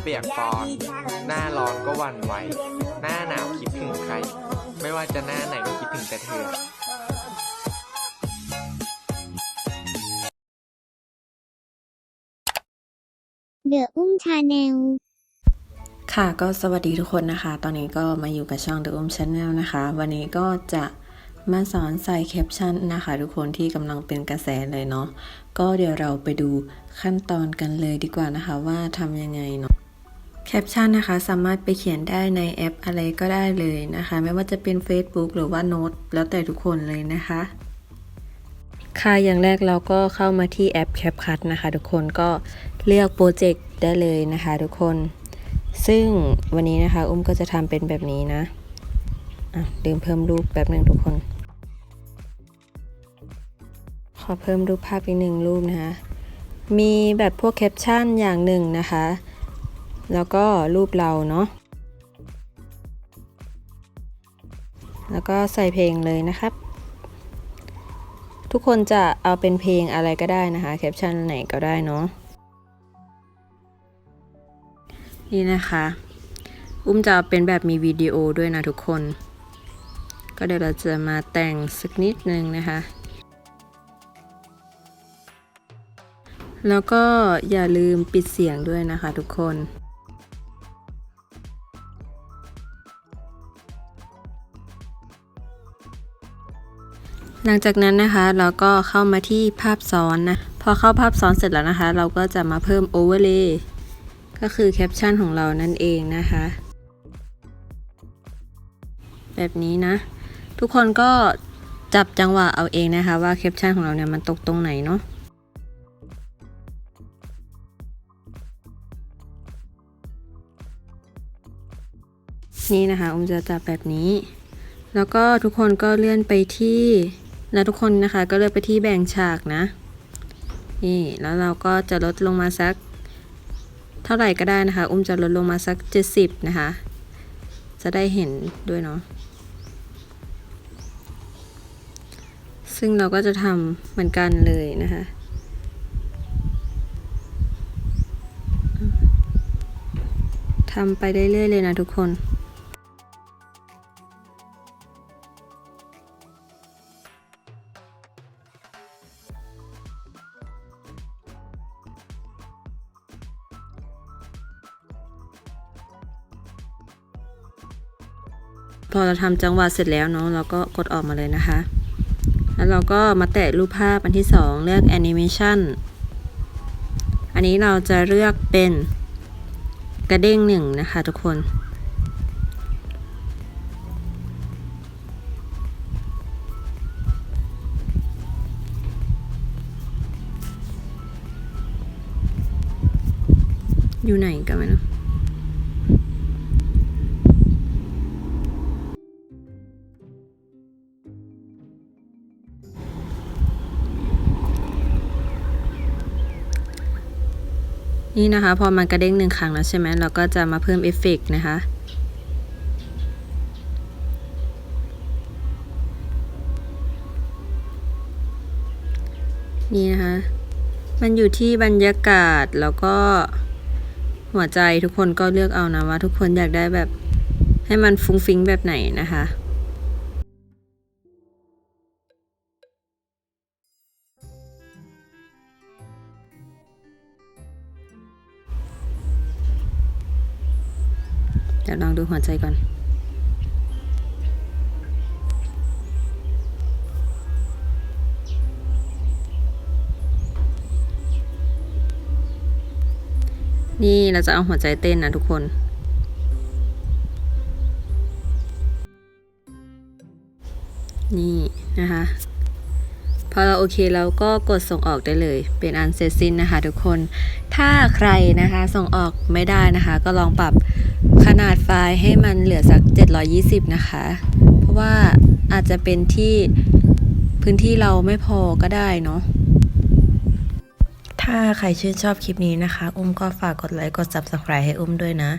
เปียกปอน หน้าร้อนก็หวั่นไหว หน้าหนาวคิดถึงใคร ไม่ว่าจะหน้าไหนก็คิดถึงแต่เธอเดอะอุ้มชาแนลค่ะก็สวัสดีทุกคนนะคะ ตอนนี้ก็มาอยู่กับช่อง The Um Channel นะคะ วันนี้ก็จะมาสอนใส่แคปชั่นนะคะ ทุกคนที่กำลังเป็นกระแสเลยเนาะก็เดี๋ยวเราไปดูขั้นตอนกันเลยดีกว่านะคะ ว่าทำยังไงเนาะ แคปชั่นนะคะสามารถไปเขียนได้ในแอปอะไรก็ได้เลยนะคะ ไม่ว่าจะเป็น Facebook หรือว่าโน้ตแล้วแต่ทุกคนเลยนะคะ ค่ะอย่างแรกเราก็เข้ามาที่แอป CapCut นะคะ ทุกคนก็เลือกโปรเจกต์ได้เลยนะคะ ทุกคน ซึ่งวันนี้นะคะ อุ้มก็จะทำเป็นแบบนี้นะอะลืมเพิ่มรูปแบบหนึ่งทุกคน ขอเพิ่มรูปภาพอีกหนึ่งรูปนะคะ มีแบบพวกแคปชั่นอย่างหนึ่งนะคะ แล้วก็รูปเราเนาะ แล้วก็ใส่เพลงเลยนะครับ ทุกคนจะเอาเป็นเพลงอะไรก็ได้นะคะ แคปชั่นไหนก็ได้เนาะ นี่นะคะ อุ้มจะเอาเป็นแบบมีวิดีโอด้วยนะทุกคน ก็เดี๋ยวเราจะมาแต่งสักนิดนึงนะคะแล้วก็อย่าลืมปิดเสียงด้วยนะคะทุกคน หลังจากนั้นนะคะเราก็เข้ามาที่ภาพซ้อนนะ พอเข้าภาพซ้อนเสร็จแล้วนะคะ เราก็จะมาเพิ่มโอเวอร์เลย์ก็คือแคปชั่นของเรานั่นเองนะคะ แบบนี้นะ ทุกคนก็จับจังหวะเอาเองนะคะ ว่าแคปชั่นของเราเนี่ยมันตกตรงไหนเนาะนี่นะคะอุ้มจะจับแบบนี้ แล้วก็ทุกคนก็เลื่อนไปที่ แล้วทุกคนนะคะก็เลือนไปที่แบ่งฉากนะ นี่แล้วเราก็จะลดลงมาสัก เท่าไหร่ก็ได้นะคะ อุ้มจะลดลงมาสัก 70 นะคะ จะได้เห็นด้วยเนาะซึ่งเราก็จะทำเหมือนกันเลยนะคะทำไปเรื่อยๆเลยนะทุกคน อเราทำจังหวะเสร็จแล้วเนาะเราก็กดออกมาเลยนะคะ แล้วเราก็มาแตะรูปภาพอันที่ 2 เลือก Animation อันนี้เราจะเลือกเป็นกระเด้งหนึ่งนะคะทุกคนอยู่ไหนกันไหมเนะ นี่นะคะ พอมันกระเด้งหนึ่งครั้งแล้วใช่ไหมเราก็จะมาเพิ่มเอฟเฟกต์นะคะ นี่นะคะ มันอยู่ที่บรรยากาศแล้วก็หัวใจทุกคนก็เลือกเอานะว่าทุกคนอยากได้แบบให้มันฟุ้งฟิ้งแบบไหนนะคะ เดี๋ยวลองดูหัวใจก่อน นี่เราจะเอาหัวใจเต้นนะทุกคน นี่นะคะพอเราโอเคเราก็กดส่งออกได้เลย เป็นอันเสร็จสิ้นนะคะ ทุกคน ถ้าใครนะคะส่งออกไม่ได้นะคะ ก็ลองปรับ ขนาดไฟล์ให้มันเหลือสัก 720 นะคะ เพราะว่าอาจจะเป็นที่พื้นที่เราไม่พอก็ได้เนาะถ้าใครชื่นชอบคลิปนี้นะคะ อุ้มก็ฝากกดไลค์กด Subscribe ให้อุ้มด้วยนะ